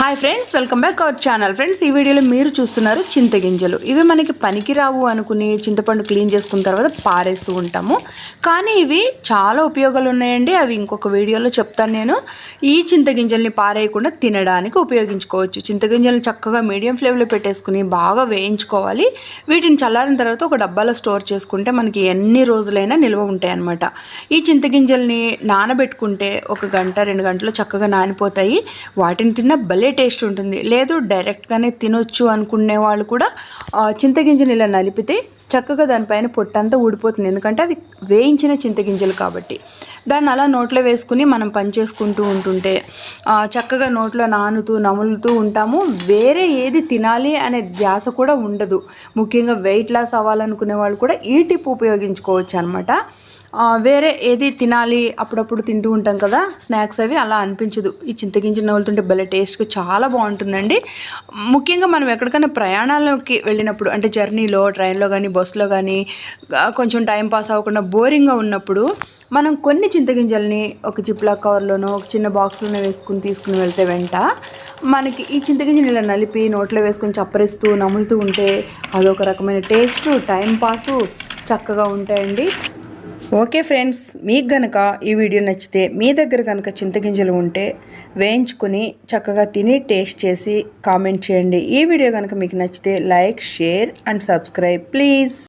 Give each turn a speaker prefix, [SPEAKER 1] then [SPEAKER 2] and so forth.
[SPEAKER 1] Hi friends welcome back our channel friends ఈ వీడియోలో మీరు చూస్తున్నారు చింతగింజలు ఇవి మనకి పనికిరావు అనుకుని చింతపండు క్లీన్ చేసుకున్న తర్వాత పారేస్తూ ఉంటాము. కానీ ఇవి చాలా ఉపయోగాలు ఉన్నాయండి. అవి ఇంకొక వీడియోలో చెప్తాను నేను. ఈ చింతగింజల్ని పారేయకుండా తినడానికి ఉపయోగించుకోవచ్చు. చింతగింజలను చక్కగా మీడియం ఫ్లేమ్లో పెట్టేసుకుని బాగా వేయించుకోవాలి. వీటిని చల్లారిన తర్వాత ఒక డబ్బాలో స్టోర్ చేసుకుంటే మనకి ఎన్ని రోజులైనా నిల్వ ఉంటాయి అన్నమాట ఈ చింతగింజల్ని నానబెట్టుకుంటే ఒక గంట రెండు గంటలు చక్కగా నానిపోతాయి. వాటిని తిన్న భలే టేస్ట్ ఉంటుంది. లేదు డైరెక్ట్గానే తినొచ్చు అనుకునే వాళ్ళు కూడా చింతగింజని ఇలా నలిపితే చక్కగా దానిపైన పొట్టంతా ఊడిపోతుంది. ఎందుకంటే అవి వేయించిన చింతగింజలు కాబట్టి. దాన్ని అలా నోట్లో వేసుకుని మనం పని చేసుకుంటూ ఉంటుంటే చక్కగా నోట్లో నానుతూ నములుతూ ఉంటాము. వేరే ఏది తినాలి అనే ధ్యాస కూడా ఉండదు. ముఖ్యంగా వెయిట్ లాస్ అవ్వాలనుకునే వాళ్ళు కూడా ఈ టిప్ ఉపయోగించుకోవచ్చు అనమాట వేరే ఏది తినాలి అప్పుడప్పుడు తింటూ ఉంటాం కదా స్నాక్స్ అవి అలా అనిపించదు. ఈ చింతగింజ నవ్వులుతుంటే భలే టేస్ట్గా చాలా బాగుంటుందండి. ముఖ్యంగా మనం ఎక్కడికైనా ప్రయాణాలకి వెళ్ళినప్పుడు అంటే జర్నీలో ట్రైన్లో కానీ బస్సులో కానీ కొంచెం టైం పాస్ అవ్వకుండా బోరింగ్గా ఉన్నప్పుడు మనం కొన్ని చింతగింజల్ని ఒక చిప్లా కవర్లోనో ఒక చిన్న బాక్స్లోనో వేసుకుని తీసుకుని వెళ్తే వెంట మనకి ఈ చింతగింజలు ఇలా నలిపి నోట్లో వేసుకొని చప్పరిస్తూ నములుతూ ఉంటే అదొక రకమైన టేస్ట్ టైం పాసు చక్కగా ఉంటాయండి. ఓకే ఫ్రెండ్స్ మీకు గనక ఈ వీడియో నచ్చితే మీ దగ్గర కనుక చింతగింజలు ఉంటే వేయించుకుని చక్కగా తిని టేస్ట్ చేసి కామెంట్ చేయండి. ఈ వీడియో కనుక మీకు నచ్చితే like share and subscribe please.